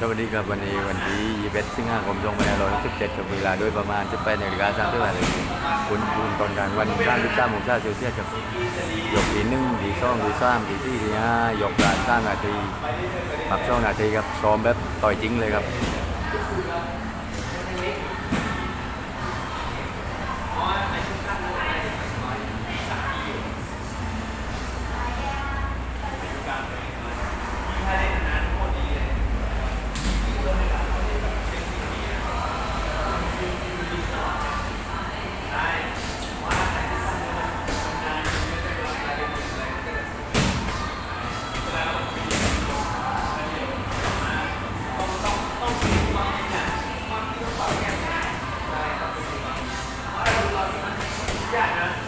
สวัสดีครับวันนี้วันที่21สิงหาคม2567กับเวลาโดยประมาณ18นาฬิกา30นาทีคุณคุณตอนกลางวันสร้างศาเซลเซียสครับยกทีหนึ่งที่สองที่สามที่สี่ที่ห้าหยกกานสร้างนาทีปักสองนาทีครับซ้อมแบบต่อยจริงเลยครับ เ